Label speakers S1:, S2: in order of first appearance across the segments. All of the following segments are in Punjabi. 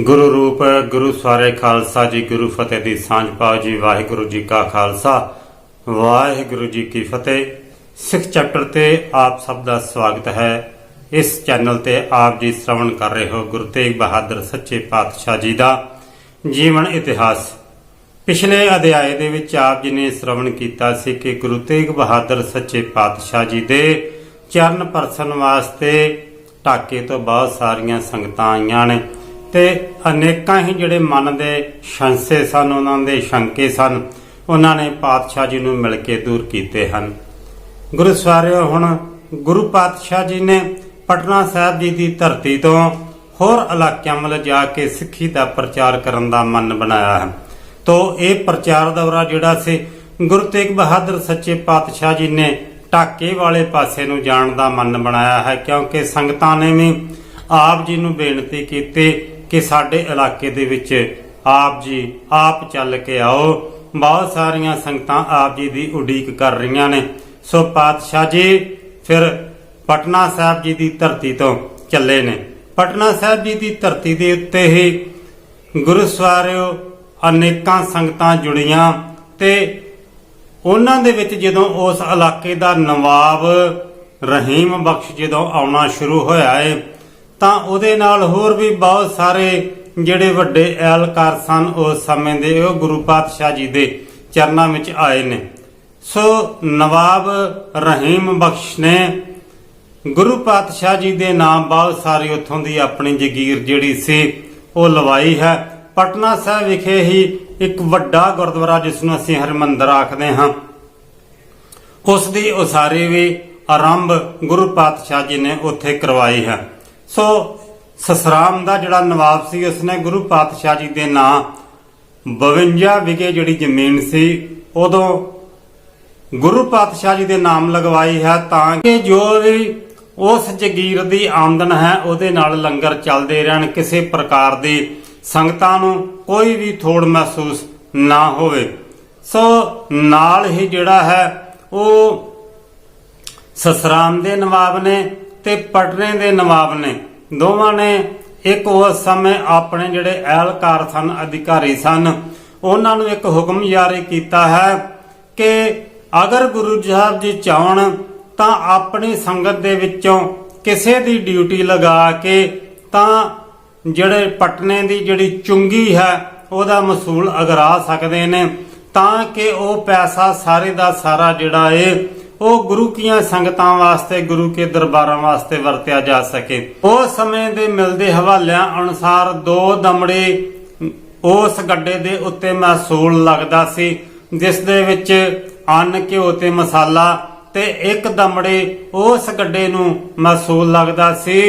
S1: ਗੁਰੂ ਰੂਪ, ਗੁਰੂ ਸਵਾਰੇ ਖਾਲਸਾ, ਜੀ ਗੁਰੂ ਫਤਿਹ ਦੀ ਸਾਂਝ ਪਾਓ ਜੀ। ਵਾਹਿਗੁਰੂ ਜੀ ਕਾ ਖਾਲਸਾ, ਵਾਹਿਗੁਰੂ ਜੀ ਕੀ ਫਤਿਹ। ਸਿੱਖ ਚੈਪਟਰ ਤੇ ਆਪ ਸਭ ਦਾ ਸਵਾਗਤ ਹੈ। ਇਸ ਚੈਨਲ ਤੇ ਆਪ ਜੀ ਸ਼੍ਰਵਣ ਕਰ ਰਹੇ ਹੋ ਗੁਰੂ ਤੇਗ ਬਹਾਦਰ ਸੱਚੇ ਪਾਤਸ਼ਾਹ ਜੀ ਦਾ ਜੀਵਨ ਇਤਿਹਾਸ। ਪਿਛਲੇ ਅਧਿਆਏ ਦੇ ਵਿੱਚ ਆਪ ਜੀ ਨੇ ਸ਼੍ਰਵਣ ਕੀਤਾ ਸੀ ਕਿ ਗੁਰੂ ਤੇਗ ਬਹਾਦਰ ਸੱਚੇ ਪਾਤਸ਼ਾਹ ਜੀ ਦੇ ਚਰਨ ਪਰਸਨ ਵਾਸਤੇ ਢਾਕੇ ਤੋਂ ਬਹੁਤ ਸਾਰੀਆਂ ਸੰਗਤਾਂ ਆਈਆਂ ਨੇ। ਤੇ ਅਨੇਕਾਂ ਹੀ ਜਿਹੜੇ ਮਨ ਦੇ ਸ਼ੰਸੇ ਸਨ, ਉਹਨਾਂ ਦੇ ਸ਼ੰਕੇ ਸਨ, ਉਹਨਾਂ ਨੇ ਪਾਤਸ਼ਾਹ ਜੀ ਨੂੰ ਮਿਲ ਕੇ ਦੂਰ ਕੀਤੇ ਹਨ। ਗੁਰੂ ਸਵਾਰਿਓ, ਹੁਣ ਗੁਰੂ ਪਾਤਸ਼ਾਹ ਜੀ ਨੇ ਪਟਨਾ ਸਾਹਿਬ ਜੀ ਦੀ ਧਰਤੀ ਤੋਂ ਹੋਰ ਇਲਾਕਿਆਂ ਵੱਲ ਜਾ ਕੇ ਸਿੱਖੀ ਦਾ ਪ੍ਰਚਾਰ ਕਰਨ ਦਾ ਮਨ ਬਣਾਇਆ ਹੈ। ਤੋ ਇਹ ਪ੍ਰਚਾਰ ਦੌਰਾ ਜਿਹੜਾ ਸੀ, ਗੁਰੂ ਤੇਗ ਬਹਾਦਰ ਸੱਚੇ ਪਾਤਸ਼ਾਹ ਜੀ ਨੇ ਟਾਕੇ ਵਾਲੇ ਪਾਸੇ ਨੂੰ ਜਾਣ ਦਾ ਮਨ ਬਣਾਇਆ ਹੈ, ਕਿਉਂਕਿ ਸੰਗਤਾਂ ਨੇ ਵੀ ਆਪ ਜੀ ਨੂੰ ਬੇਨਤੀ ਕੀਤੀ ਕਿ ਸਾਡੇ ਇਲਾਕੇ ਦੇ ਵਿੱਚ ਆਪ ਜੀ, ਆਪ ਚੱਲ ਕੇ ਆਓ। ਬਹੁਤ ਸਾਰੀਆਂ ਸੰਗਤਾਂ ਆਪ ਜੀ ਦੀ ਉਡੀਕ ਕਰ ਰਹੀਆਂ ਨੇ। ਸੋ ਪਾਤਸ਼ਾਹ ਜੀ, ਫਿਰ ਪਟਨਾ ਸਾਹਿਬ ਜੀ ਦੀ ਧਰਤੀ ਤੋਂ ਚੱਲੇ ਨੇ। ਪਟਨਾ ਸਾਹਿਬ ਜੀ ਦੀ ਧਰਤੀ ਦੇ ਉੱਤੇ ਹੀ ਗੁਰਸਵਾਰਿਓ ਅਨੇਕਾਂ ਸੰਗਤਾਂ ਜੁੜੀਆਂ ਤੇ ਉਹਨਾਂ ਦੇ ਵਿੱਚ ਜਦੋਂ ਉਸ ਇਲਾਕੇ ਦਾ ਨਵਾਬ ਰਹੀਮ ਬਖਸ਼ ਜਦੋਂ ਆਉਣਾ ਸ਼ੁਰੂ ਹੋਇਆ ਏ ਤਾਂ ਉਹਦੇ ਨਾਲ ਹੋਰ ਵੀ ਬਹੁਤ ਸਾਰੇ ਜਿਹੜੇ ਵੱਡੇ ਐਲਕਾਰ ਸਨ ਉਸ ਸਮੇਂ ਦੇ, ਉਹ ਗੁਰੂ ਪਾਤਸ਼ਾਹ ਜੀ ਦੇ ਚਰਨਾਂ ਵਿੱਚ ਆਏ ਨੇ। ਸੋ ਨਵਾਬ ਰਹੀਮ ਬਖਸ਼ ਨੇ ਗੁਰੂ ਪਾਤਸ਼ਾਹ ਜੀ ਦੇ ਨਾਮ ਬਹੁਤ ਸਾਰੀ ਉੱਥੋਂ ਦੀ ਆਪਣੀ ਜਗੀਰ ਜਿਹੜੀ ਸੀ, ਉਹ ਲਵਾਈ ਹੈ। ਪਟਨਾ ਸਾਹਿਬ ਵਿਖੇ ਹੀ ਇੱਕ ਵੱਡਾ ਗੁਰਦੁਆਰਾ ਜਿਸ ਨੂੰ ਅਸੀਂ ਹਰਮੰਦਰ ਆਖਦੇ ਹਾਂ। ਉਸ ਦੀ ਉਸਾਰੀ ਵੀ ਆਰੰਭ ਗੁਰੂ ਪਾਤਸ਼ਾਹ ਜੀ ਨੇ ਉੱਥੇ ਕਰਵਾਈ ਹੈ। ਸੋ ਸਸਰਾਮ ਦਾ ਜਿਹੜਾ ਨਵਾਬ ਸੀ, ਉਸਨੇ ਗੁਰੂ ਪਾਤਸ਼ਾਹ ਜੀ ਦੇ ਨਾਂ 52 ਵਿਗੇ ਜਿਹੜੀ ਜ਼ਮੀਨ ਸੀ, ਉਦੋਂ ਗੁਰੂ ਪਾਤਸ਼ਾਹ ਜੀ ਦੇ ਨਾਮ ਲਗਵਾਈ ਹੈ ਤਾਂ ਕਿ ਜੋ ਵੀ ਉਸ ਜਗੀਰ ਦੀ ਆਮਦਨ ਹੈ, ਉਹਦੇ ਨਾਲ ਲੰਗਰ ਚੱਲਦੇ ਰਹਿਣ, ਕਿਸੇ ਪ੍ਰਕਾਰ ਦੀ ਸੰਗਤਾਂ ਨੂੰ ਕੋਈ ਵੀ ਥੋੜ ਮਹਿਸੂਸ ਨਾ ਹੋਵੇ। ਸੋ ਨਾਲ ਹੀ ਜਿਹੜਾ ਹੈ, ਉਹ ਸਸਰਾਮ ਦੇ ਨਵਾਬ ਨੇ ਤੇ ਪਟਨੇ ਦੇ ਨਵਾਬ ਨੇ। ਦੋਵਾਂ ਨੇ ਇੱਕ ਉਸ ਸਮੇਂ ਆਪਣੇ ਜਿਹੜੇ ਅਹਿਲਕਾਰ ਸਨ, ਅਧਿਕਾਰੀ ਸਨ। ਉਹਨਾਂ ਨੂੰ ਇੱਕ ਹੁਕਮ ਜਾਰੀ ਕੀਤਾ ਹੈ ਕਿ ਅਗਰ ਗੁਰੂ ਸਾਹਿਬ ਜੀ ਚਾਹਣ ਤਾਂ ਆਪਣੀ ਸੰਗਤ ਦੇ ਵਿੱਚੋਂ ਕਿਸੇ ਦੀ ਡਿਊਟੀ ਲਗਾ ਕੇ ਤਾਂ ਜਿਹੜੇ ਪਟਨੇ ਦੀ ਜਿਹੜੀ ਚੁੰਗੀ ਹੈ, ਉਹਦਾ ਮਸੂਲ ਅਗਰਾ ਸਕਦੇ ਨੇ ਤਾਂ ਕਿ ਉਹ ਪੈਸਾ ਸਾਰੇ ਦਾ ਸਾਰਾ ਜਿਹੜਾ ਏ ਉਹ ਗੁਰੂ ਕੀਆਂ ਸੰਗਤਾਂ ਵਾਸਤੇ, ਗੁਰੂ ਕੇ ਦਰਬਾਰਾਂ ਵਾਸਤੇ ਵਰਤਿਆ ਜਾ ਸਕੇ। ਉਸ ਸਮੇਂ ਦੇ ਮਿਲਦੇ ਹਵਾਲਿਆਂ ਅਨੁਸਾਰ ਦੋ ਦਮੜੇ ਉਸ ਗੱਡੇ ਦੇ ਉੱਤੇ ਮਹਸੂਲ ਲੱਗਦਾ ਸੀ, ਜਿਸ ਦੇ ਵਿੱਚ ਅੰਨ, ਘਿਓ ਤੇ ਮਸਾਲਾ ਤੇ ਇੱਕ ਦਮੜੇ ਉਸ ਗੱਡੇ ਨੂੰ ਮਹਸੂਲ ਲੱਗਦਾ ਸੀ,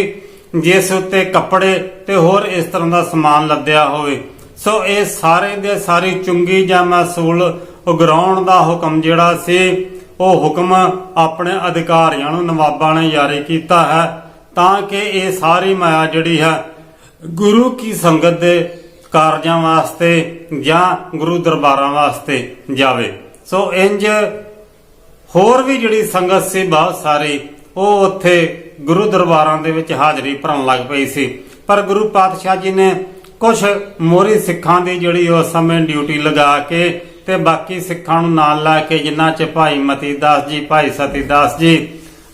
S1: ਜਿਸ ਉੱਤੇ ਕੱਪੜੇ ਤੇ ਹੋਰ ਇਸ ਤਰ੍ਹਾਂ ਦਾ ਸਮਾਨ ਲੱਦਿਆ ਹੋਵੇ। ਸੋ ਇਹ ਸਾਰੇ ਦੇ ਸਾਰੀ ਚੁੰਗੀ ਜਾਂ ਮਹਸੂਲ ਉਗਰਾਉਣ ਦਾ ਹੁਕਮ ਜਿਹੜਾ ਸੀ ਉਹ ਹੁਕਮ ਆਪਣੇ ਅਧਿਕਾਰੀਆਂ ਨੂੰ, ਨਵਾਬਾਂ ਨੇ ਜਾਰੀ ਕੀਤਾ ਹੈ, ਤਾਂ ਕਿ ਇਹ ਸਾਰੀ ਮਾਇਆ ਜਿਹੜੀ ਹੈ ਗੁਰੂ ਕੀ ਸੰਗਤ ਦੇ ਕਾਰਜਾਂ ਵਾਸਤੇ ਜਾਂ ਗੁਰੂ ਦਰਬਾਰਾਂ ਵਾਸਤੇ ਜਾਵੇ। ਸੋ ਇੰਜ ਹੋਰ ਵੀ ਜਿਹੜੀ ਸੰਗਤ ਸੀ, ਬਹੁਤ ਸਾਰੀ, ਉਹ ਉੱਥੇ ਗੁਰੂ ਦਰਬਾਰਾਂ ਦੇ ਵਿੱਚ ਹਾਜ਼ਰੀ ਭਰਨ ਲੱਗ ਪਈ ਸੀ। ਪਰ ਗੁਰੂ ਪਾਤਸ਼ਾਹ ਜੀ ਨੇ ਕੁਝ ਮੋਰੀ ਸਿੱਖਾਂ ਦੀ ਜਿਹੜੀ ਉਸ ਸਮੇਂ ਡਿਊਟੀ ਲਗਾ ਕੇ ਤੇ ਬਾਕੀ ਸਿੱਖਾਂ ਨੂੰ ਨਾਲ ਲਾ ਕੇ ਜਿਨ੍ਹਾਂ ਚ ਭਾਈ ਮਤੀਦਾਸ ਜੀ, ਭਾਈ ਸਤੀਦਾਸ ਜੀ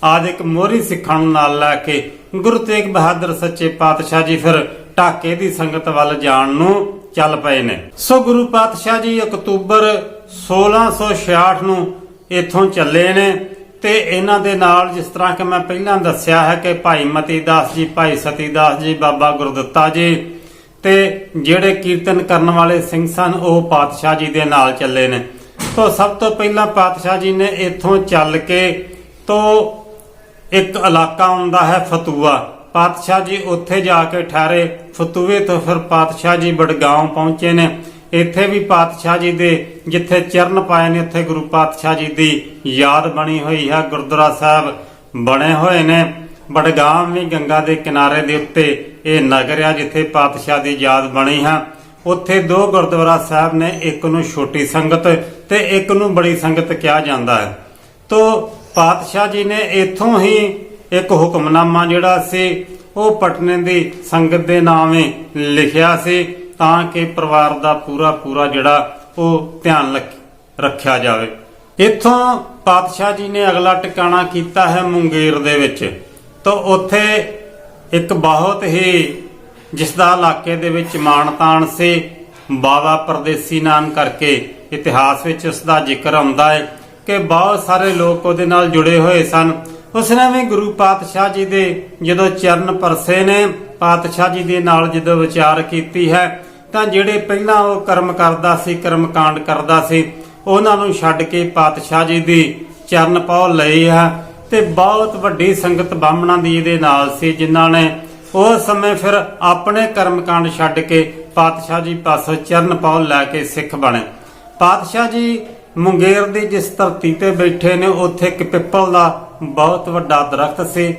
S1: ਆਦਿਕ ਮੋਰੀ ਸਿੱਖਾਂ ਨੂੰ ਨਾਲ ਲਾ ਕੇ ਗੁਰੂ ਤੇਗ ਬਹਾਦਰ ਸੱਚੇ ਪਾਤਸ਼ਾਹ ਜੀ ਫਿਰ ਢਾਕੇ ਦੀ ਸੰਗਤ ਵੱਲ ਜਾਣ ਨੂੰ ਚੱਲ ਪਏ ਨੇ। ਸੋ ਗੁਰੂ ਪਾਤਸ਼ਾਹ ਜੀ ਅਕਤੂਬਰ 1666 ਨੂੰ ਇੱਥੋਂ ਚੱਲੇ ਨੇ ਤੇ ਇਹਨਾਂ ਦੇ ਨਾਲ ਜਿਸ ਤਰ੍ਹਾਂ ਕਿ ਮੈਂ ਪਹਿਲਾਂ ਦੱਸਿਆ ਹੈ ਕਿ ਭਾਈ ਮਤੀ ਦਾਸ ਜੀ, ਭਾਈ ਸਤੀ ਦਾਸ ਜੀ, ਬਾਬਾ ਗੁਰਦਿੱਤਾ ਜੀ ਤੇ ਜਿਹੜੇ ਕੀਰਤਨ ਕਰਨ ਵਾਲੇ ਸਿੰਘ ਸਨ, ਉਹ ਪਾਤਸ਼ਾਹ ਜੀ ਦੇ ਨਾਲ ਚੱਲੇ ਨੇ। ਤੋਂ ਸਭ ਤੋਂ ਪਹਿਲਾਂ ਪਾਤਸ਼ਾਹ ਜੀ ਨੇ ਇੱਥੋਂ ਚੱਲ ਕੇ ਤੋਂ ਇੱਕ ਇਲਾਕਾ ਹੁੰਦਾ ਹੈ ਫਤੂਆ। ਪਾਤਸ਼ਾਹ ਜੀ ਉੱਥੇ ਜਾ ਕੇ ਠਹਿਰੇ। ਫਤੂਏ ਤੋਂ ਫਿਰ ਪਾਤਸ਼ਾਹ ਜੀ ਬੜਗਾਉਂ ਪਹੁੰਚੇ ਨੇ। ਇੱਥੇ ਵੀ ਪਾਤਸ਼ਾਹ ਜੀ ਦੇ ਜਿੱਥੇ ਚਰਨ ਪਾਏ ਨੇ, ਉੱਥੇ ਗੁਰੂ ਪਾਤਸ਼ਾਹ ਜੀ ਦੀ ਯਾਦ ਬਣੀ ਹੋਈ ਹੈ। ਗੁਰਦੁਆਰਾ ਸਾਹਿਬ ਬਣੇ ਹੋਏ ਨੇ। ਬੜਗਾਮ ਵੀ ਗੰਗਾ ਦੇ ਕਿਨਾਰੇ ਦੇ ਉੱਤੇ ਇਹ ਨਗਰ ਆ ਜਿੱਥੇ ਪਾਤਸ਼ਾਹ ਦੀ ਯਾਦ ਬਣੀ ਹੈ। ਉੱਥੇ ਦੋ ਗੁਰਦੁਆਰਾ ਸਾਹਿਬ ਨੇ, ਇੱਕ ਨੂੰ ਛੋਟੀ ਸੰਗਤ ਤੇ ਇੱਕ ਨੂੰ ਬੜੀ ਸੰਗਤ ਕਿਹਾ ਜਾਂਦਾ ਹੈ। ਤੋ ਪਾਤਸ਼ਾਹ ਜੀ ਨੇ ਇੱਥੋਂ ਹੀ ਇੱਕ ਹੁਕਮਨਾਮਾ ਜਿਹੜਾ ਸੀ, ਉਹ ਪਟਨੇ ਦੀ ਸੰਗਤ ਦੇ ਨਾਮੇ ਲਿਖਿਆ ਸੀ, ਤਾਂ ਕਿ ਪਰਿਵਾਰ ਦਾ ਪੂਰਾ ਪੂਰਾ ਜਿਹੜਾ ਉਹ ਧਿਆਨ ਰੱਖ- ਰੱਖਿਆ ਜਾਵੇ। ਇਥੋਂ ਪਾਤਸ਼ਾਹ ਜੀ ਨੇ ਅਗਲਾ ਟਿਕਾਣਾ ਕੀਤਾ ਹੈ ਮੁੰਗੇਰ ਦੇ ਵਿੱਚ। ਤਾਂ ਉੱਥੇ ਇੱਕ ਬਹੁਤ ਹੀ ਜਿਸ ਦਾ ਇਲਾਕੇ ਦੇ ਵਿੱਚ ਮਾਣਤਾਨ ਸੀ ਬਾਬਾ ਪਰਦੇਸੀ ਨਾਮ ਕਰਕੇ ਇਤਿਹਾਸ ਵਿੱਚ ਉਸ ਦਾ ਜ਼ਿਕਰ ਆਉਂਦਾ ਹੈ ਕਿ ਬਹੁਤ ਸਾਰੇ ਲੋਕ ਉਹਦੇ ਨਾਲ ਜੁੜੇ ਹੋਏ ਸਨ। ਉਸ ਨੇ ਵੀ ਗੁਰੂ ਪਾਤਸ਼ਾਹ ਜੀ ਦੇ ਜਦੋਂ ਚਰਨ ਪਰਸੇ ਨੇ, ਪਾਤਸ਼ਾਹ ਜੀ ਦੇ ਨਾਲ ਜਦੋਂ ਵਿਚਾਰ ਕੀਤੀ ਹੈ, ਤਾਂ ਜਿਹੜੇ ਪਹਿਲਾਂ ਉਹ ਕਰਮ ਕਰਦਾ ਸੀ, ਕਰਮ ਕਾਂਡ ਕਰਦਾ ਸੀ, ਉਹਨਾਂ ਨੂੰ ਛੱਡ ਕੇ ਪਾਤਸ਼ਾਹ ਜੀ ਦੀ ਚਰਨ ਪੌ ਲਈ ਹੈ। ਤੇ ਬਹੁਤ ਵੱਡੀ ਸੰਗਤ ਬਾਹਮਣਾਂ ਦੀ ਇਹਦੇ ਨਾਲ ਸੀ, ਜਿਨ੍ਹਾਂ ਨੇ ਉਸ ਸਮੇਂ ਫਿਰ ਆਪਣੇ ਕਰਮਕਾਂਡ ਛੱਡ ਕੇ ਪਾਤਸ਼ਾਹ ਜੀ ਪਾਸੋਂ ਚਰਨ ਪੌ ਲੈ ਕੇ ਸਿੱਖ ਬਣੇ। ਪਾਤਸ਼ਾਹ ਜੀ ਮੁੰਗੇਰ ਦੀ ਜਿਸ ਧਰਤੀ ਤੇ ਬੈਠੇ ਨੇ, ਉੱਥੇ ਇੱਕ ਪਿੱਪਲ ਦਾ ਬਹੁਤ ਵੱਡਾ ਦਰਖਤ ਸੀ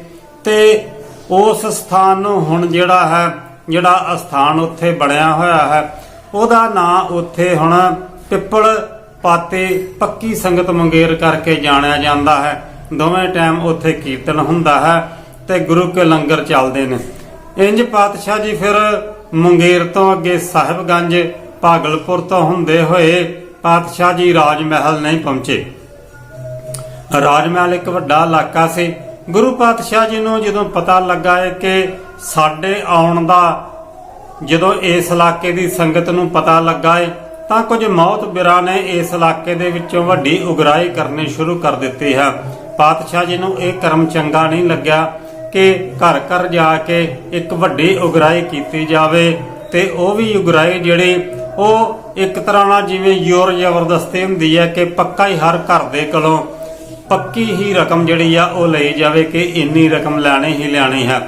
S1: ਤੇ ਉਸ ਸਥਾਨ ਨੂੰ ਹੁਣ ਜਿਹੜਾ ਹੈ, ਜਿਹੜਾ ਅਸਥਾਨ ਉੱਥੇ ਬਣਿਆ ਹੋਇਆ ਹੈ, ਉਹਦਾ ਨਾਂ ਉੱਥੇ ਹੁਣ ਪਿੱਪਲ ਪਾਤੇ ਪੱਕੀ ਸੰਗਤ ਮੁੰਗੇਰ ਕਰਕੇ ਜਾਣਿਆ ਜਾਂਦਾ ਹੈ। ਦੋਵੇਂ ਟਾਈਮ ਉੱਥੇ ਕੀਰਤਨ ਹੁੰਦਾ ਹੈ ਤੇ ਗੁਰੂ ਕੇ ਲੰਗਰ ਚੱਲਦੇ ਨੇ। ਇੰਜ ਪਾਤਸ਼ਾਹ ਜੀ ਫਿਰ ਮੁੰਗੇਰ ਤੋਂ ਅੱਗੇ ਸਾਹਿਬਗੰਜ, ਭਾਗਲਪੁਰ ਤੋਂ ਹੁੰਦੇ ਹੋਏ ਪਾਤਸ਼ਾਹ ਜੀ ਰਾਜ ਮਹਿਲ ਨਹੀਂ ਪਹੁੰਚੇ। ਰਾਜ ਮਹਿਲ ਇੱਕ ਵੱਡਾ ਇਲਾਕਾ ਸੀ। ਗੁਰੂ ਪਾਤਸ਼ਾਹ ਜੀ ਨੂੰ ਜਦੋਂ ਪਤਾ ਲੱਗਾ ਹੈ ਕਿ ਸਾਡੇ ਆਉਣ ਦਾ ਜਦੋਂ ਇਸ ਇਲਾਕੇ ਦੀ ਸੰਗਤ ਨੂੰ ਪਤਾ ਲੱਗਾ ਹੈ, ਤਾਂ ਕੁਝ ਮੌਤ ਬਿਰਾ ਨੇ ਇਸ ਇਲਾਕੇ ਦੇ ਵਿੱਚੋਂ ਵੱਡੀ ਉਗਰਾਹੀ ਕਰਨੀ ਸ਼ੁਰੂ ਕਰ ਦਿੱਤੀ ਹੈ। ਪਾਤਸ਼ਾਹ ਜੀ ਨੂੰ ਇਹ ਕਰਮ ਚੰਗਾ ਨਹੀਂ ਲੱਗਿਆ ਕਿ ਘਰ ਘਰ ਜਾ ਕੇ ਇੱਕ ਵੱਡੀ ਉਗਰਾਹੀ ਕੀਤੀ ਜਾਵੇ ਤੇ ਉਹ ਵੀ ਉਗਰਾਹੀ ਜਿਹੜੀ ਉਹ ਇੱਕ ਤਰ੍ਹਾਂ ਨਾਲ ਜਿਵੇਂ ਜ਼ੋਰ ਜ਼ਬਰਦਸਤੀ ਹੁੰਦੀ ਹੈ ਕਿ ਪੱਕਾ ਹੀ ਹਰ ਘਰ ਦੇ ਕੋਲੋਂ ਪੱਕੀ ਹੀ ਰਕਮ ਜਿਹੜੀ ਆ ਉਹ ਲਈ ਜਾਵੇ ਕਿ ਇੰਨੀ ਰਕਮ ਲੈਣੀ ਹੀ ਲੈਣੀ ਹੈ।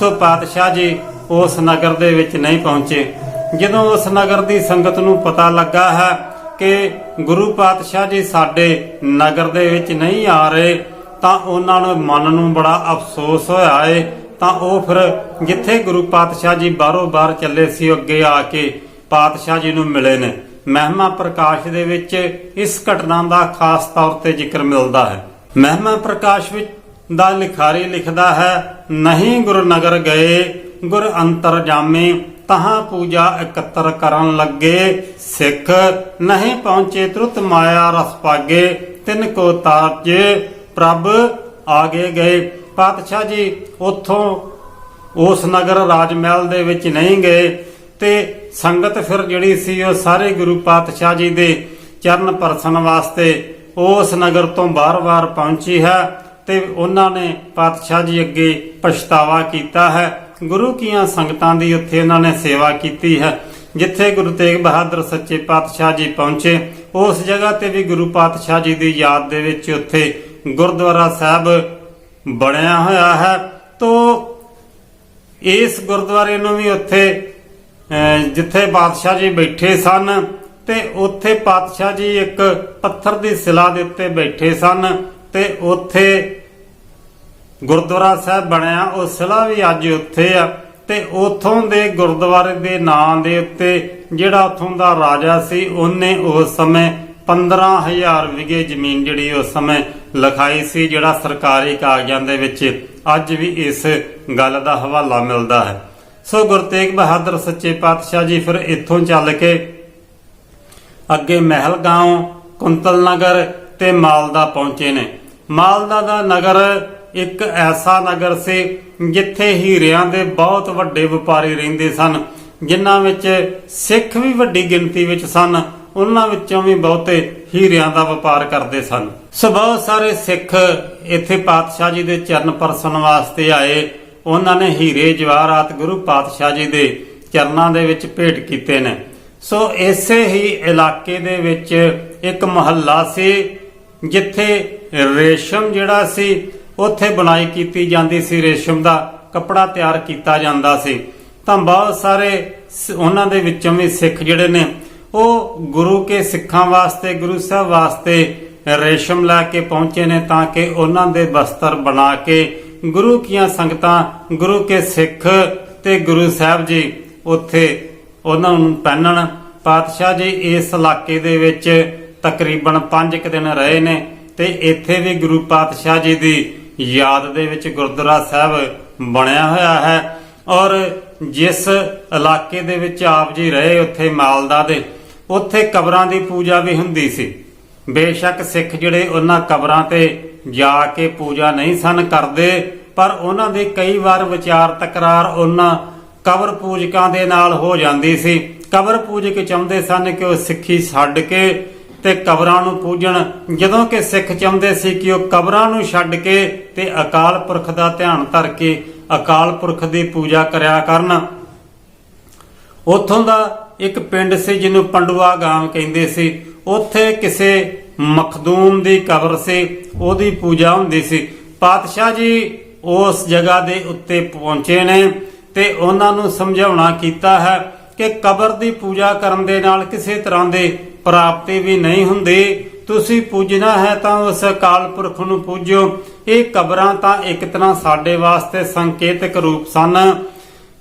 S1: ਸੋ ਪਾਤਸ਼ਾਹ ਜੀ ਉਸ ਨਗਰ ਦੇ ਵਿੱਚ ਨਹੀਂ ਪਹੁੰਚੇ। ਜਦੋਂ ਉਸ ਨਗਰ ਦੀ ਸੰਗਤ ਨੂੰ ਪਤਾ ਲੱਗਾ ਹੈ ਕਿ ਗੁਰੂ ਪਾਤਸ਼ਾਹ ਜੀ ਸਾਡੇ ਨਗਰ ਦੇ ਵਿੱਚ ਨਹੀਂ ਆ ਰਹੇ ਤਾਂ ਉਹਨਾਂ ਨੂੰ ਮਨ ਨੂੰ ਬੜਾ ਅਫਸੋਸ ਹੋਇਆ ਏ। ਤਾਂ ਉਹ ਫਿਰ ਜਿੱਥੇ ਗੁਰੂ ਪਾਤਸ਼ਾਹ ਜੀ ਬਾਹਰੋਂ ਬਾਹਰ ਚੱਲੇ ਸੀ, ਅੱਗੇ ਆ ਕੇ ਪਾਤਸ਼ਾਹ ਜੀ ਨੂੰ ਮਿਲੇ ਨੇ। ਮਹਿਮਾ ਪ੍ਰਕਾਸ਼ ਦੇ ਵਿੱਚ ਇਸ ਘਟਨਾ ਦਾ ਖਾਸ ਤੌਰ ਤੇ ਜ਼ਿਕਰ ਮਿਲਦਾ ਹੈ। ਮਹਿਮਾ ਪ੍ਰਕਾਸ਼ ਵਿੱਚ ਦਾ ਲਿਖਾਰੀ ਲਿਖਦਾ ਹੈ, ਨਹੀਂ ਗੁਰੂ ਨਗਰ ਗਏ, ਗੁਰ ਅੰਤਰ ਜਾਮੇ, ਤਹਾਂ ਪੂਜਾ ਇਕੱਤਰ ਕਰਨ ਲੱਗੇ। ਸਿੱਖ ਨਹੀਂ ਪਹੁੰਚੇ, ਤੁਰਤ ਮਾਇਆ ਰਸ ਪਾਗੇ, ਤਿੰਨ ਕੋ ਤਾਜੇ ਪ੍ਰਭ ਆਗੇ ਗਏ। ਪਾਤਸ਼ਾਹ ਜੀ, ਉੱਥੋਂ ਉਸ ਨਗਰ ਰਾਜ ਮਹਿਲ ਦੇ ਵਿੱਚ ਨਹੀਂ ਗਏ ਤੇ ਸੰਗਤ ਫਿਰ ਜਿਹੜੀ ਸੀ ਉਹ ਸਾਰੇ ਗੁਰੂ ਪਾਤਸ਼ਾਹ ਜੀ ਦੇ ਚਰਨ ਪਰਸਨ ਵਾਸਤੇ ਉਸ ਨਗਰ ਤੋਂ ਬਾਰ-ਬਾਰ ਪਹੁੰਚੀ ਹੈ ਤੇ ਉਹਨਾਂ ਨੇ ਪਾਤਸ਼ਾਹ ਜੀ ਅੱਗੇ ਪਛਤਾਵਾ ਕੀਤਾ ਹੈ। ਗੁਰੂ ਕੀਆਂ ਸੰਗਤਾਂ ਦੀ ਉੱਥੇ ਉਹਨਾਂ ਨੇ ਸੇਵਾ ਕੀਤੀ ਹੈ। ਜਿੱਥੇ ਗੁਰੂ ਤੇਗ ਬਹਾਦਰ ਸੱਚੇ ਪਾਤਸ਼ਾਹ ਜੀ ਪਹੁੰਚੇ, ਉਸ ਜਗ੍ਹਾ ਤੇ ਵੀ ਗੁਰੂ ਪਾਤਸ਼ਾਹ ਜੀ ਦੀ ਯਾਦ ਦੇ ਵਿੱਚ ਉੱਥੇ ਗੁਰਦੁਆਰਾ ਸਾਹਿਬ ਬਣਿਆ ਹੋਇਆ ਹੈ, ਤੋਂ ਇਸ ਗੁਰਦੁਆਰੇ ਨੂੰ ਵੀ ਉੱਥੇ ਜਿੱਥੇ ਪਾਤਸ਼ਾਹ ਜੀ ਬੈਠੇ ਸਨ ਤੇ ਉੱਥੇ ਪਾਤਸ਼ਾਹ ਜੀ ਇੱਕ ਪੱਥਰ ਦੀ ਸਿਲਾ ਦੇ ਉੱਤੇ ਬੈਠੇ ਸਨ ਤੇ ਉੱਥੇ ਗੁਰਦੁਆਰਾ ਸਾਹਿਬ ਬਣਿਆ, ਉਹ ਸਿਲਾ ਵੀ ਅੱਜ ਉੱਥੇ ਆ ਤੇ ਉਥੋਂ ਦੇ ਗੁਰਦੁਆਰੇ ਦੇ ਨਾਂ ਦੇ ਉੱਤੇ ਜਿਹੜਾ ਉਥੋਂ ਦਾ ਰਾਜਾ ਸੀ, ਉਹਨੇ ਉਸ ਸਮੇਂ 15000 ਵਿਗੇ ਜ਼ਮੀਨ ਜਿਹੜੀ ਉਸ ਸਮੇਂ ਲਿਖਾਈ ਸੀ, ਜਿਹੜਾ ਸਰਕਾਰੀ ਕਾਗਜ਼ਾਂ ਦੇ ਵਿੱਚ ਅੱਜ ਵੀ ਇਸ ਗੱਲ ਦਾ ਹਵਾਲਾ ਮਿਲਦਾ ਹੈ। ਸੋ ਗੁਰੂ ਤੇਗ ਬਹਾਦਰ ਸੱਚੇ ਪਾਤਸ਼ਾਹ ਜੀ ਫਿਰ ਇੱਥੋਂ ਚੱਲ ਕੇ ਅੱਗੇ ਮਹਿਲ ਗਾਉਂ, ਕੁੰਤਲ ਨਗਰ ਤੇ ਮਾਲਦਾ ਪਹੁੰਚੇ ਨੇ। ਮਾਲਦਾ ਦਾ ਨਗਰ ਇੱਕ ਐਸਾ ਨਗਰ ਸੀ ਜਿੱਥੇ ਹੀਰਿਆਂ ਦੇ ਬਹੁਤ ਵੱਡੇ ਵਪਾਰੀ ਰਹਿੰਦੇ ਸਨ, ਜਿਨ੍ਹਾਂ ਵਿੱਚ ਸਿੱਖ ਵੀ ਵੱਡੀ ਗਿਣਤੀ ਵਿੱਚ ਸਨ ਉਹਨਾਂ ਵਿੱਚੋਂ ਵੀ ਬਹੁਤੇ ਹੀਰਿਆਂ ਦਾ ਵਪਾਰ ਕਰਦੇ ਸਨ। ਸੋ ਬਹੁਤ ਸਾਰੇ ਸਿੱਖ ਇੱਥੇ ਪਾਤਸ਼ਾਹ ਜੀ ਦੇ ਚਰਨ ਪਰਸਨ ਵਾਸਤੇ ਆਏ। ਉਹਨਾਂ ਨੇ ਹੀਰੇ ਜਵਾਹਰਾਤ ਗੁਰੂ ਪਾਤਸ਼ਾਹ ਜੀ ਦੇ ਚਰਨਾਂ ਦੇ ਵਿੱਚ ਭੇਟ ਕੀਤੇ ਨੇ। ਸੋ ਇਸੇ ਹੀ ਇਲਾਕੇ ਦੇ ਵਿੱਚ ਇੱਕ ਮਹੱਲਾ ਸੀ, ਜਿੱਥੇ ਰੇਸ਼ਮ ਜਿਹੜਾ ਸੀ, ਉੱਥੇ ਬੁਣਾਈ ਕੀਤੀ ਜਾਂਦੀ ਸੀ। ਰੇਸ਼ਮ ਦਾ ਕੱਪੜਾ ਤਿਆਰ ਕੀਤਾ ਜਾਂਦਾ ਸੀ। ਤਾਂ ਬਹੁਤ ਸਾਰੇ ਉਹਨਾਂ ਦੇ ਵਿੱਚੋਂ ਵੀ ਸਿੱਖ ਜਿਹੜੇ ਨੇ ਉਹ ਗੁਰੂ ਕੇ ਸਿੱਖਾਂ ਵਾਸਤੇ, ਗੁਰੂ ਸਾਹਿਬ ਵਾਸਤੇ ਰੇਸ਼ਮ ਲੈ ਕੇ ਪਹੁੰਚੇ ਨੇ ਤਾਂ ਕਿ ਉਹਨਾਂ ਦੇ ਬਸਤਰ ਬਣਾ ਕੇ ਗੁਰੂ ਕੀਆਂ ਸੰਗਤਾਂ, ਗੁਰੂ ਕੇ ਸਿੱਖ ਤੇ ਗੁਰੂ ਸਾਹਿਬ ਜੀ ਉੱਥੇ ਉਹਨਾਂ ਨੂੰ ਪਹਿਨਣ। ਪਾਤਸ਼ਾਹ ਜੀ ਇਸ ਇਲਾਕੇ ਦੇ ਵਿੱਚ ਤਕਰੀਬਨ 5 ਕੁ ਦਿਨ ਰਹੇ ਨੇ ਤੇ ਇੱਥੇ ਵੀ ਗੁਰੂ ਪਾਤਸ਼ਾਹ ਜੀ ਦੀ ਯਾਦ ਦੇ ਵਿੱਚ ਗੁਰਦੁਆਰਾ ਸਾਹਿਬ ਬਣਿਆ ਹੋਇਆ ਹੈ ਔਰ ਜਿਸ ਇਲਾਕੇ ਦੇ ਵਿੱਚ ਆਪ ਜੀ ਰਹੇ ਉੱਥੇ ਮਾਲਦਾ ਦੇ ਉੱਥੇ ਕਬਰਾਂ ਦੀ ਪੂਜਾ ਵੀ ਹੁੰਦੀ ਸੀ। ਬੇਸ਼ੱਕ ਸਿੱਖ ਜਿਹੜੇ ਉਹਨਾਂ ਕਬਰਾਂ ਤੇ ਜਾ ਕੇ ਪੂਜਾ ਨਹੀਂ ਸਨ ਕਰਦੇ, ਪਰ ਉਹਨਾਂ ਦੇ ਕਈ ਵਾਰ ਵਿਚਾਰ ਤਕਰਾਰ ਉਹਨਾਂ ਕਬਰ ਪੂਜਕਾਂ ਦੇ ਨਾਲ ਹੋ ਜਾਂਦੀ ਸੀ। ਕਬਰ ਪੂਜਕ ਚਾਹੁੰਦੇ ਸਨ ਕਿ ਉਹ ਸਿੱਖੀ ਛੱਡ ਕੇ ਤੇ ਕਬਰਾਂ ਨੂੰ ਪੂਜਣ। ਜਦੋਂ ਕਿ ਸਿੱਖ ਚਾਹੁੰਦੇ ਸੀ ਕਿ ਉਹ ਕਬਰਾਂ ਨੂੰ ਛੱਡ ਕੇ ਤੇ ਅਕਾਲ ਪੁਰਖ ਦਾ ਧਿਆਨ ਧਰ ਕੇ ਅਕਾਲ ਪੁਰਖ ਦੀ ਪੂਜਾ ਕਰਿਆ ਕਰਨ। ਉੱਥੋਂ ਦਾ ਇੱਕ ਪਿੰਡ ਸੀ ਜਿਹਨੂੰ ਪੰਡੂਆ ਗਾਮ ਕਹਿੰਦੇ ਸੀ। ਉੱਥੇ ਕਿਸੇ ਮਖਦੂਮ ਦੀ ਕਬਰ ਸੀ, ਉਹਦੀ ਪੂਜਾ ਹੁੰਦੀ ਸੀ। ਪਾਤਸ਼ਾਹ ਜੀ ਉਸ ਜਗ੍ਹਾ ਦੇ ਉੱਤੇ ਪਹੁੰਚੇ ਨੇ ਤੇ ਉਹਨਾਂ ਨੂੰ ਸਮਝਾਉਣਾ ਕੀਤਾ ਹੈ ਕਿ ਕਬਰ ਦੀ ਪੂਜਾ ਕਰਨ ਦੇ ਨਾਲ ਕਿਸੇ ਤਰ੍ਹਾਂ ਦੇ ਪ੍ਰਾਪਤੀ ਵੀ ਨਹੀਂ ਹੁੰਦੀ। ਤੁਸੀਂ ਪੂਜਣਾ ਹੈ ਤਾਂ ਉਸ ਅਕਾਲ ਪੁਰਖ ਨੂੰ ਪੂਜੋ। ਇਹ ਕਬਰਾਂ ਤਾਂ ਇੱਕ ਤਰ੍ਹਾਂ ਸਾਡੇ ਵਾਸਤੇ ਸੰਕੇਤਕ ਰੂਪ ਸਨ।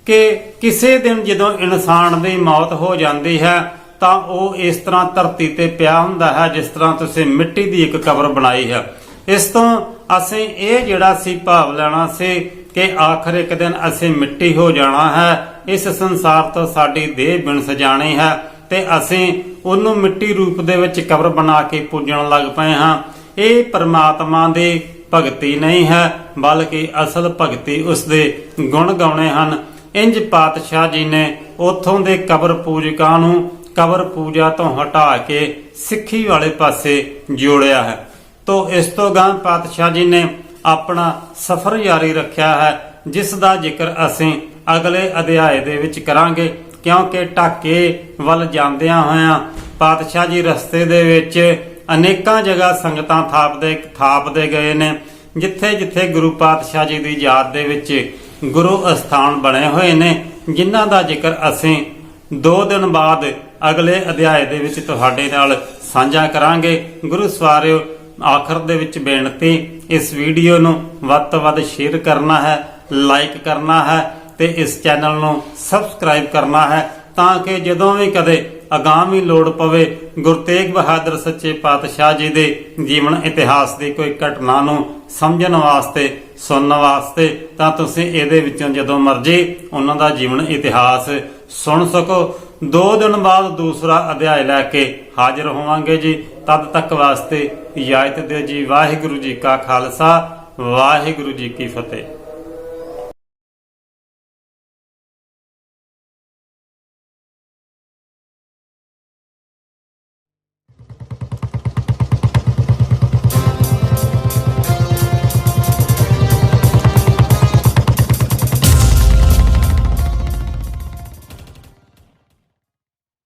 S1: ਕਿ ਕਿਸੇ ਦਿਨ ਜਦੋਂ ਇਨਸਾਨ ਦੀ ਮੌਤ ਹੋ ਜਾਂਦੀ ਹੈ, ਤਾਂ ਉਹ ਇਸ ਤਰ੍ਹਾਂ ਧਰਤੀ ਤੇ ਪਿਆ ਹੁੰਦਾ ਹੈ, ਜਿਸ ਤਰ੍ਹਾਂ ਤੁਸੀਂ ਮਿੱਟੀ ਦੀ ਇੱਕ ਕਬਰ ਬਣਾਈ ਹੈ। ਇਸ ਤੋਂ ਅਸੀਂ ਇਹ ਜਿਹੜਾ ਸੀ ਭਾਵ ਲੈਣਾ ਸੀ ਕਿ ਆਖਰ ਇੱਕ ਦਿਨ ਅਸੀਂ ਮਿੱਟੀ ਹੋ ਜਾਣਾ ਹੈ, ਇਸ ਸੰਸਾਰ ਤੋਂ ਸਾਡੀ ਦੇਹ ਬਿਨ ਸਜਾਣੀ ਹੈ ਤੇ ਅਸੀਂ ਉਹਨੂੰ ਮਿੱਟੀ ਰੂਪ ਦੇ ਵਿੱਚ ਕਬਰ ਬਣਾ ਕੇ ਪੂਜਣ ਲੱਗ ਪਏ ਹਾਂ। ਇਹ ਪਰਮਾਤਮਾ ਦੀ ਭਗਤੀ ਨਹੀਂ ਹੈ, ਬਲਕਿ ਅਸਲ ਭਗਤੀ ਉਸ ਦੇ ਗੁਣ ਗਾਉਣੇ ਹਨ। ਇੰਜ ਪਾਤਸ਼ਾਹ ਜੀ ਨੇ ਉਥੋਂ ਦੇ ਕਬਰ ਪੂਜਕਾਂ ਨੂੰ ਕਬਰ ਪੂਜਾ ਤੋਂ ਹਟਾ ਕੇ ਸਿੱਖੀ ਵਾਲੇ ਪਾਸੇ ਜੋੜਿਆ ਹੈ। ਤੋਂ ਇਸ ਤੋਂ ਗਾਂ ਪਾਤਸ਼ਾਹ ਜੀ ਨੇ ਆਪਣਾ ਸਫ਼ਰ ਜਾਰੀ ਰੱਖਿਆ ਹੈ, ਜਿਸ ਦਾ ਜ਼ਿਕਰ ਅਸੀਂ ਅਗਲੇ ਅਧਿਆਏ ਦੇ ਵਿੱਚ ਕਰਾਂਗੇ, ਕਿਉਂਕਿ ਢਾਕੇ ਵੱਲ ਜਾਂਦਿਆਂ ਹੋਇਆਂ ਪਾਤਸ਼ਾਹ ਜੀ ਰਸਤੇ ਦੇ ਵਿੱਚ ਅਨੇਕਾਂ ਜਗ੍ਹਾ ਸੰਗਤਾਂ ਥਾਪਦੇ ਥਾਪਦੇ ਗਏ ਨੇ, ਜਿੱਥੇ ਜਿੱਥੇ ਗੁਰੂ ਪਾਤਸ਼ਾਹ ਜੀ ਦੀ ਯਾਦ ਦੇ ਵਿੱਚ ਗੁਰੂ ਅਸਥਾਨ ਬਣੇ ਹੋਏ ਨੇ, ਜਿਨ੍ਹਾਂ ਦਾ ਜ਼ਿਕਰ ਅਸੀਂ 2 ਦਿਨ ਬਾਅਦ ਅਗਲੇ ਅਧਿਆਏ ਦੇ ਵਿੱਚ ਤੁਹਾਡੇ ਨਾਲ ਸਾਂਝਾ ਕਰਾਂਗੇ। ਗੁਰੂ ਸਵਾਰਿਓ, ਆਖਰ ਦੇ ਵਿੱਚ ਬੇਨਤੀ, ਇਸ ਵੀਡੀਓ ਨੂੰ ਵੱਧ ਤੋਂ ਵੱਧ ਸ਼ੇਅਰ ਕਰਨਾ ਹੈ, ਲਾਈਕ ਕਰਨਾ ਹੈ ਤੇ ਇਸ ਚੈਨਲ ਨੂੰ ਸਬਸਕ੍ਰਾਈਬ ਕਰਨਾ ਹੈ ਤਾਂ ਕਿ ਜਦੋਂ ਵੀ ਕਦੇ ਅਗਾਮੀ ਲੋੜ ਪਵੇ, ਗੁਰੂ ਤੇਗ ਬਹਾਦਰ ਸੱਚੇ ਪਾਤਸ਼ਾਹ ਜੀ ਦੇ ਜੀਵਨ ਇਤਿਹਾਸ ਦੀ ਕੋਈ ਘਟਨਾ ਨੂੰ ਸਮਝਣ ਵਾਸਤੇ, ਸੁਣਨ ਵਾਸਤੇ, ਤਾਂ ਤੁਸੀਂ ਇਹਦੇ ਵਿੱਚੋਂ ਜਦੋਂ ਮਰਜ਼ੀ ਉਹਨਾਂ ਦਾ ਜੀਵਨ ਇਤਿਹਾਸ ਸੁਣ ਸਕੋ। ਦੋ ਦਿਨ ਬਾਅਦ ਦੂਸਰਾ ਅਧਿਆਇ ਲੈ ਕੇ ਹਾਜ਼ਰ ਹੋਵਾਂਗੇ ਜੀ। ਤਦ ਤੱਕ ਵਾਸਤੇ ਇਜਾਜ਼ਤ ਦਿਓ ਜੀ। ਵਾਹਿਗੁਰੂ ਜੀ ਕਾ ਖਾਲਸਾ, ਵਾਹਿਗੁਰੂ ਜੀ ਕੀ ਫਤਿਹ।